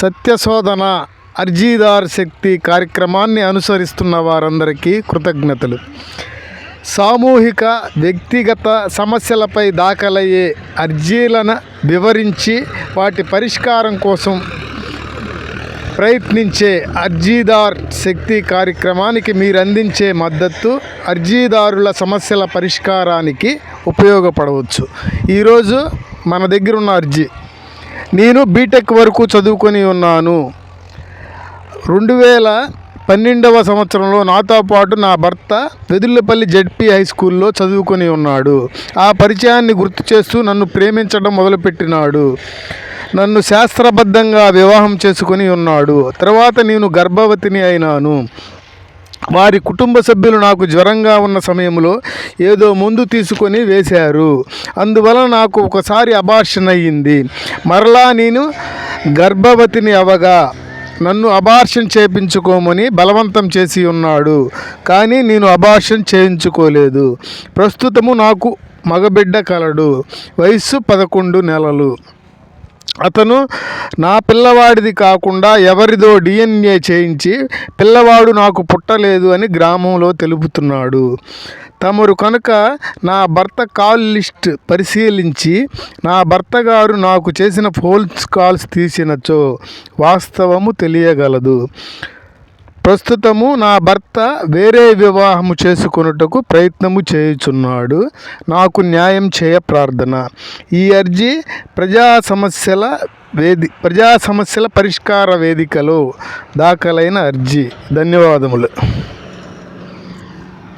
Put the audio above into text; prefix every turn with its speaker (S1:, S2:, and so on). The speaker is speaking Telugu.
S1: సత్యశోధన అర్జీదార్ శక్తి కార్యక్రమాన్ని అనుసరిస్తున్న వారందరికీ కృతజ్ఞతలు. సామూహిక వ్యక్తిగత సమస్యలపై దాఖలయ్యే అర్జీలను వివరించి వాటి పరిష్కారం కోసం ప్రయత్నించే అర్జీదార్ శక్తి కార్యక్రమానికి మీరు అందించే మద్దతు అర్జీదారుల సమస్యల పరిష్కారానికి ఉపయోగపడవచ్చు. ఈరోజు మన దగ్గర ఉన్న అర్జీ నేను బీటెక్ వరకు చదువుకొని ఉన్నాను. రెండు వేల పన్నెండవ సంవత్సరంలో నాతో పాటు నా భర్త వెదుల్లపల్లి జడ్పీ హై స్కూల్లో చదువుకొని ఉన్నాడు. ఆ పరిచయాన్ని గుర్తు చేస్తూ నన్ను ప్రేమించడం మొదలుపెట్టినాడు. నన్ను శాస్త్రబద్ధంగా వివాహం చేసుకొని ఉన్నాడు. తర్వాత నేను గర్భవతిని అయినాను. వారి కుటుంబ సభ్యులు నాకు జ్వరంగా ఉన్న సమయంలో ఏదో మందు తీసుకొని వేశారు. అందువలన నాకు ఒకసారి అబార్షన్ అయ్యింది. మరలా నేను గర్భవతిని అవగా నన్ను అబార్షన్ చేయించుకోమని బలవంతం చేసి ఉన్నాడు. కానీ నేను అబార్షన్ చేయించుకోలేదు. ప్రస్తుతము నాకు మగబిడ్డ కలడు. వయస్సు పదకొండు నెలలు. అతను నా పిల్లవాడిది కాకుండా ఎవరిదో డిఎన్ఏ చేయించి పిల్లవాడు నాకు పుట్టలేదు అని గ్రామంలో తెలుపుతున్నాడు. తమరు కనుక నా భర్త కాల్ లిస్ట్ పరిశీలించి నా భర్త గారు నాకు చేసిన ఫోన్స్ కాల్స్ తీసినచో వాస్తవము తెలియగలదు. ప్రస్తుతము నా భర్త వేరే వివాహము చేసుకొనుటకు ప్రయత్నము చేయుచున్నాడు. నాకు న్యాయం చేయ ప్రార్థన. ఈ అర్జీ ప్రజా సమస్యల వేది ప్రజా సమస్యల పరిష్కార వేదికలో దాఖలైన అర్జీ. ధన్యవాదములు.